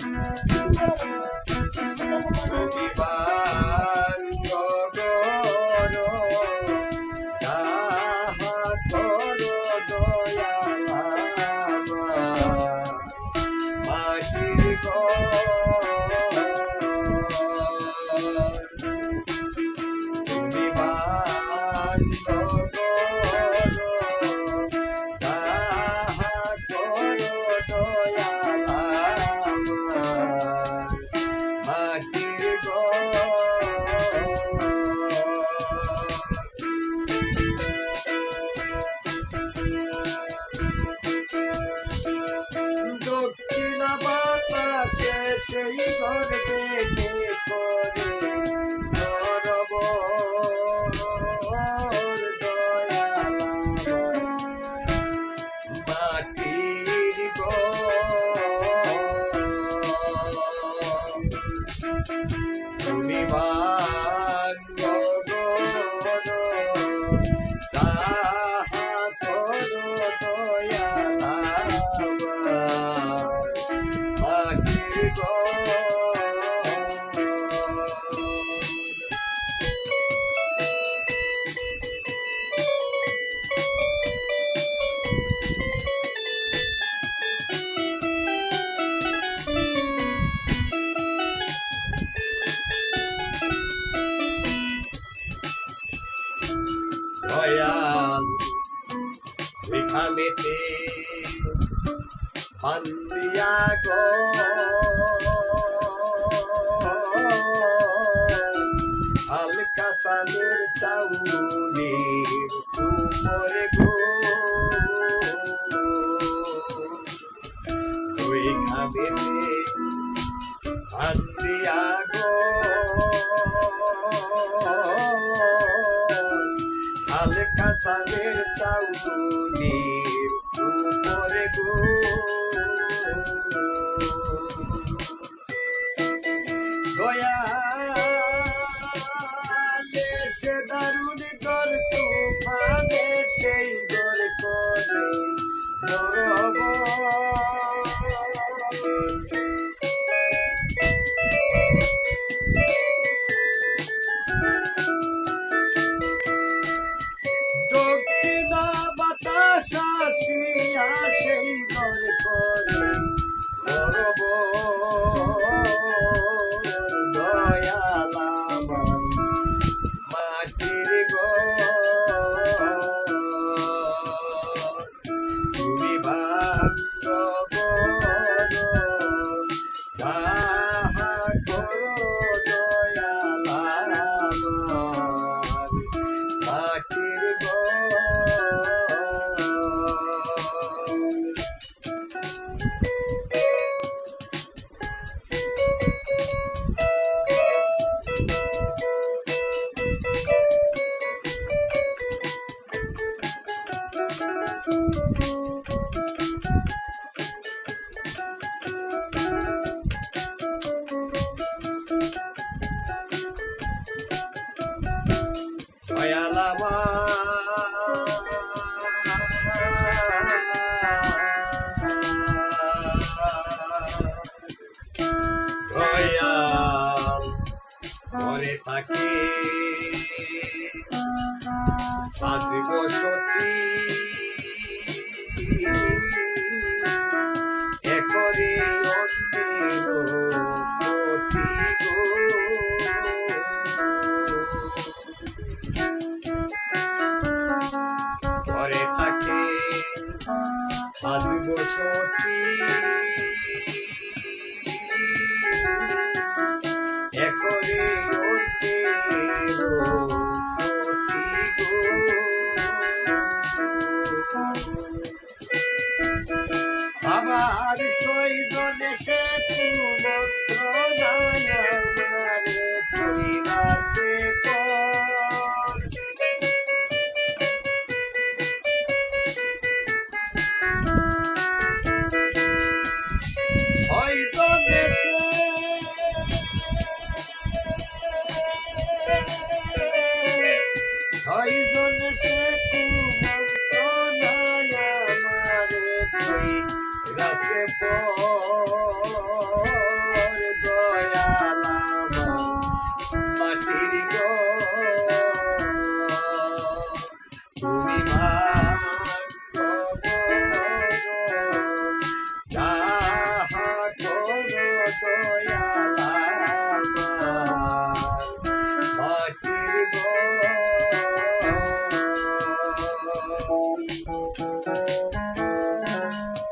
Thank you. Dayal. ওইখানেতে Pandya গো। আলকাসামের চাউনির উপরে চুলির উপরে গো। trouble. Dayal ঘরে থাকে। ফাঁসি আমার সৈদনে সে পুত্র নায়া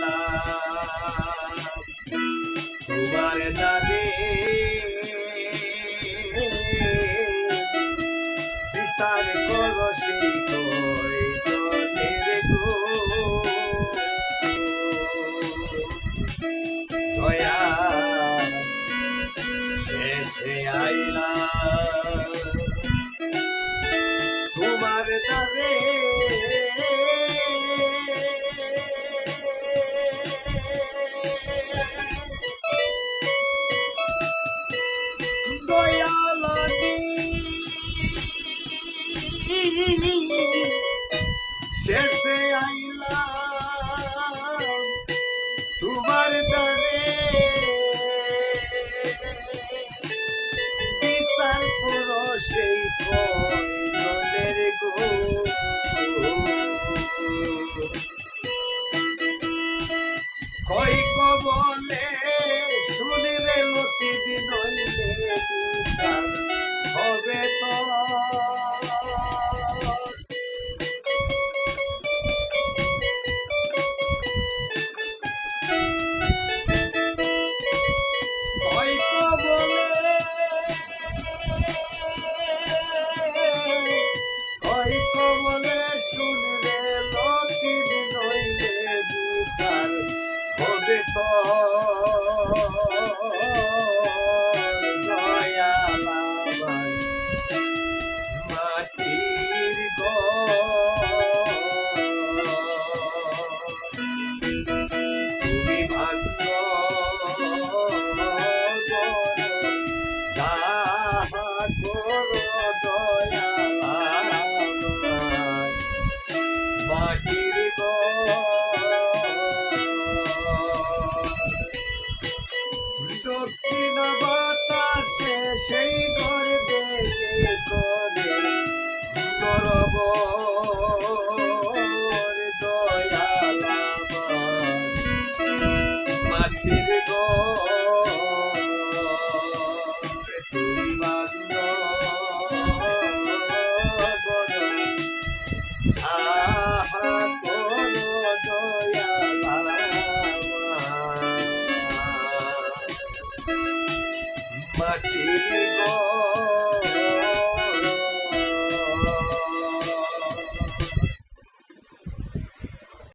পেলাম তোমার দ্বারে বিচার করো সেই দয়া শেষে আইলা সেই পরিণের গো